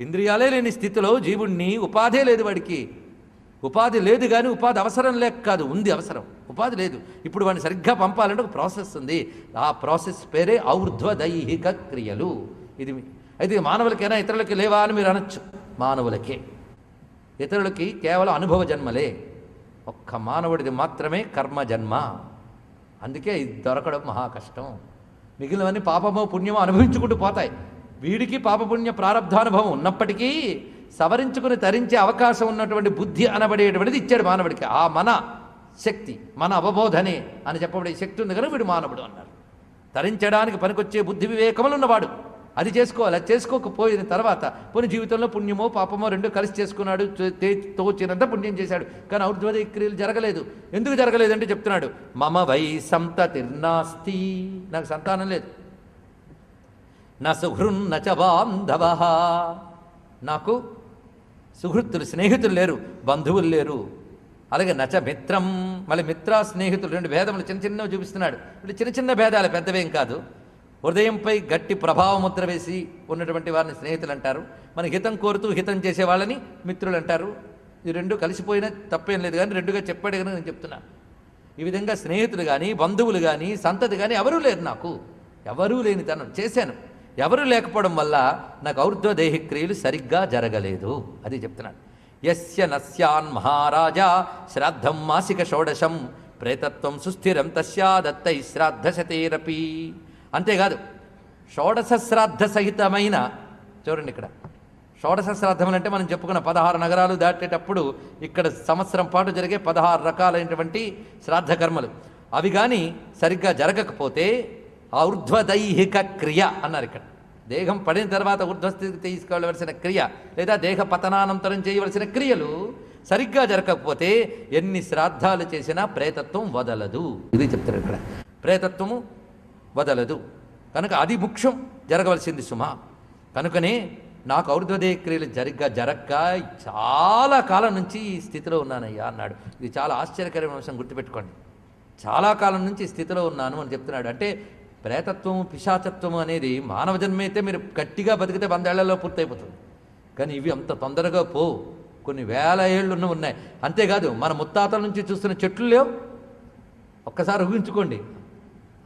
ఇంద్రియాలే లేని స్థితిలో జీవుణ్ణి ఉపాధే లేదు వాడికి. ఉపాధి లేదు కానీ ఉపాధి అవసరం లేక కాదు ఉంది అవసరం. ఉపాధి లేదు. ఇప్పుడు వాడిని సరిగ్గా పంపాలంటే ఒక ప్రాసెస్ ఉంది. ఆ ప్రాసెస్ పేరే ఔర్ధ్వ దైహిక క్రియలు. ఇది అయితే మానవులకైనా ఇతరులకి లేవా అని మీరు అనొచ్చు. మానవులకే. ఇతరులకి కేవలం అనుభవ జన్మలే. ఒక్క మానవుడిది మాత్రమే కర్మ జన్మ. అందుకే ఇది దొరకడం మహా కష్టం. మిగిలినవన్నీ పాపమో పుణ్యమో అనుభవించుకుంటూ పోతాయి. వీడికి పాపపుణ్య ప్రారంధానుభవం ఉన్నప్పటికీ సవరించుకుని తరించే అవకాశం ఉన్నటువంటి బుద్ధి అనబడేటువంటిది ఇచ్చాడు మానవుడికి. ఆ మన శక్తి మన అవబోధనే అని చెప్పబడే శక్తి ఉంది కనుక వీడు మానవుడు అన్నారు తరించడానికి పనికొచ్చే బుద్ధి వివేకములు ఉన్నవాడు. అది చేసుకోవాలి అది చేసుకోకపోయిన తర్వాత పుని జీవితంలో పుణ్యమో పాపమో రెండు కలిసి చేసుకున్నాడు తే- తోచినంత పుణ్యం చేశాడు. కానీ ఔర్ధ్వద క్రియలు జరగలేదు. ఎందుకు జరగలేదంటే చెప్తున్నాడు. మమ వై సంతతిర్నాస్తి. నాకు సంతానం లేదు. నా సుహృన్న చ బాంధవ. నాకు సుహృత్తులు స్నేహితులు లేరు బంధువులు లేరు. అలాగే నచ మిత్రం మళ్ళీ మిత్ర స్నేహితులు రెండు భేదములు చిన్న చిన్నవి చూపిస్తున్నాడు. ఇప్పుడు చిన్న చిన్న భేదాలు పెద్దవేం కాదు. హృదయంపై గట్టి ప్రభావ ముద్ర వేసి ఉన్నటువంటి వారిని స్నేహితులు అంటారు. మన హితం కోరుతూ హితం చేసే వాళ్ళని మిత్రులు అంటారు. ఈ రెండు కలిసిపోయినా తప్పేం లేదు కానీ రెండుగా చెప్పాడు కనుక నేను చెప్తున్నా. ఈ విధంగా స్నేహితులు కానీ బంధువులు కానీ సంతతి కానీ ఎవరూ లేరు నాకు. ఎవరూ లేని తనం చేశాను. ఎవరూ లేకపోవడం వల్ల నాకు ఔర్ధ్వదేహ క్రియలు సరిగ్గా జరగలేదు. అది చెప్తున్నాను యస్య నస్యాన్ మహారాజా శ్రాద్ధం మాసిక షోడశం ప్రేతత్వం సుస్థిరం తస్యా దత్తై శ్రాద్ధశతేరపి. అంతేకాదు షోడశ శ్రాద్ధ సహితమైన చూడండి ఇక్కడ షోడశ శ్రాద్ధములు అంటే మనం చెప్పుకున్న పదహారు నగరాలు దాటేటప్పుడు ఇక్కడ సంవత్సరం పాటు జరిగే పదహారు రకాలైనటువంటి శ్రాద్ధ కర్మలు అవి కానీ సరిగ్గా జరగకపోతే ఔర్ధ్వదైహిక క్రియ అన్నారు ఇక్కడ. దేహం పడిన తర్వాత ఊర్ధ్వస్థితికి తీసుకెళ్ళవలసిన క్రియ లేదా దేహ పతనానంతరం చేయవలసిన క్రియలు సరిగ్గా జరగకపోతే ఎన్ని శ్రాద్ధాలు చేసినా ప్రేతత్వం వదలదు. ఇది చెప్తారు ఇక్కడ. ప్రేతత్వము వదలదు. కనుక అది ముఖ్యం. జరగవలసింది సుమ. కనుకనే నాకు ఔర్ధ్వదేహ క్రియలు జరిగ్గా జరక్క చాలా కాలం నుంచి ఈ స్థితిలో ఉన్నానయ్యా అన్నాడు. ఇది చాలా ఆశ్చర్యకరమైన అంశం గుర్తుపెట్టుకోండి. చాలా కాలం నుంచి స్థితిలో ఉన్నాను అని చెప్తున్నాడు. అంటే ప్రేతత్వము పిశాచత్వము అనేది మానవ జన్మ అయితే మీరు గట్టిగా బతికితే వందేళ్ళలో పూర్తయిపోతుంది. కానీ ఇవి అంత తొందరగా పో కొన్ని వేల ఏళ్ళు ఉన్నాయి. అంతేకాదు మన ముత్తాతల నుంచి చూస్తున్న చెట్లు లేవు. ఒక్కసారి ఊహించుకోండి.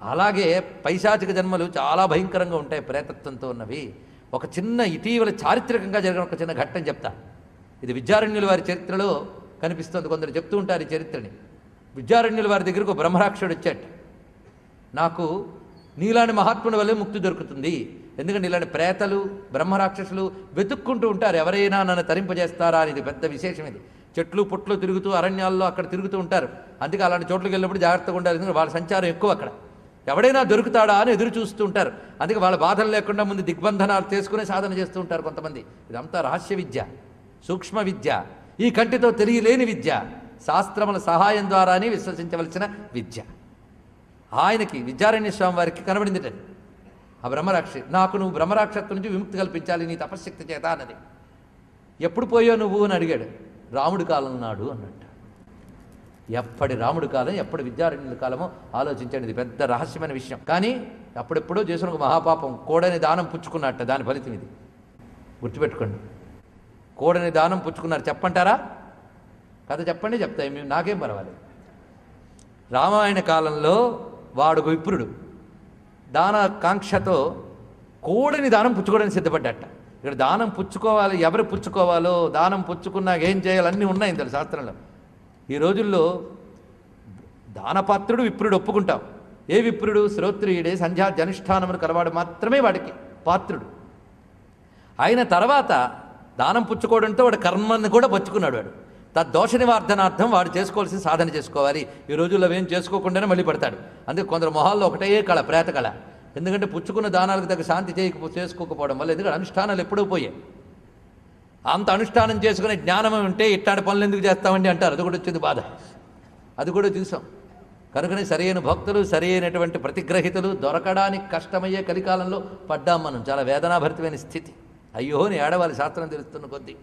అలాగే పైశాచిక జన్మలు చాలా భయంకరంగా ఉంటాయి ప్రేతత్వంతో ఉన్నవి. ఒక చిన్న ఇటీవల చారిత్రకంగా జరిగిన ఒక చిన్న ఘట్టం చెప్తా. ఇది విద్యారణ్యుల వారి చరిత్రలో కనిపిస్తుంది. కొందరు చెప్తూ ఉంటారు ఈ చరిత్రని. విద్యారణ్యుల వారి దగ్గరకు బ్రహ్మరాక్షుడు వచ్చాట నాకు నీలాంటి మహాత్ముని వల్లే ముక్తి దొరుకుతుంది. ఎందుకంటే ఇలాంటి ప్రేతలు బ్రహ్మరాక్షసులు వెతుక్కుంటూ ఉంటారు. ఎవరైనా నన్ను తరింపజేస్తారా అనేది పెద్ద విశేషం ఇది. చెట్లు పుట్లు తిరుగుతూ అరణ్యాల్లో అక్కడ తిరుగుతూ ఉంటారు. అందుకే అలాంటి చోట్లకి వెళ్ళినప్పుడు జాగ్రత్తగా ఉండాలి. ఎందుకంటే వాళ్ళ సంచారం ఎక్కువ అక్కడ. ఎవడైనా దొరుకుతాడా అని ఎదురు చూస్తూ ఉంటారు. అందుకే వాళ్ళ బాధలు లేకుండా ముందు దిగ్బంధనాలు చేసుకునే సాధన చేస్తూ ఉంటారు కొంతమంది. ఇదంతా రహస్య విద్య సూక్ష్మ విద్య. ఈ కంటితో తెలియలేని విద్య. శాస్త్రముల సహాయం ద్వారానే విశ్వసించవలసిన విద్య. ఆయనకి విద్యారణ్య స్వామి వారికి కనబడింది ఆ బ్రహ్మరాక్షి నాకు నువ్వు బ్రహ్మరాక్షత్వం నుంచి విముక్తి కల్పించాలి నీ తపశ్శక్తి చేత అన్నది. ఎప్పుడు పోయో నువ్వు? అని అడిగాడు. రాముడి కాలం నాడు అన్నట్టు. ఎప్పటి రాముడి కాలం ఎప్పటి విద్యారణ్యుల కాలమో ఆలోచించండి ఇది పెద్ద రహస్యమైన విషయం. కానీ అప్పుడెప్పుడో చేసిన ఒక మహాపాపం కోడని దానం పుచ్చుకున్నట్ట దాని ఫలితం ఇది. గుర్తుపెట్టుకోండి. కోడని దానం పుచ్చుకున్నారు చెప్పంటారా? కథ చెప్పండి చెప్తాయి మేము నాకేం పర్వాలేదు. రామాయణ కాలంలో వాడు విప్రుడు. దాన కాంక్షతో కోడిని దానం పుచ్చుకోవడానికి సిద్ధపడ్డట. ఇక్కడ దానం పుచ్చుకోవాలి ఎవరు పుచ్చుకోవాలో దానం పుచ్చుకున్నాక ఏం చేయాలి అన్నీ ఉన్నాయి ఇంత శాస్త్రంలో. ఈ రోజుల్లో దానపాత్రుడు విప్రుడు ఒప్పుకుంటాం. ఏ విప్రుడు? శ్రోత్రియుడే సంధ్యా జనుష్ఠానమును కలవాడు మాత్రమే వాడికి పాత్రుడు. అయిన తర్వాత దానం పుచ్చుకోవడంతో వాడు కర్మను కూడా పుచ్చుకున్నాడు వాడు. తద్దోష నివార్థనార్థం వాడు చేసుకోవాల్సిన సాధన చేసుకోవాలి. ఈ రోజుల్లో ఏం చేసుకోకుండానే మళ్ళీ పడతాడు. అందుకే కొందరు మొహాల్లో ఒకటే కళ ప్రేత కళ. ఎందుకంటే పుచ్చుకున్న దానాలకు తగ్గ శాంతి చేయక చేసుకోకపోవడం వల్ల ఎందుకంటే అనుష్ఠానాలు ఎప్పుడూ పోయాయి అంత అనుష్ఠానం చేసుకునే జ్ఞానం ఉంటే ఇట్లాంటి పనులు ఎందుకు చేస్తామండి అంటారు. అది కూడా వచ్చింది బాధ. అది కూడా చూసాం. కనుకనే సరైన భక్తులు సరైనటువంటి ప్రతిగ్రహితులు దొరకడానికి కష్టమయ్యే కలికాలంలో పడ్డాం మనం. చాలా వేదనాభరితమైన స్థితి. అయ్యో నీ ఏడవాలి శాస్త్రం తెలుస్తున్న కొద్దీ.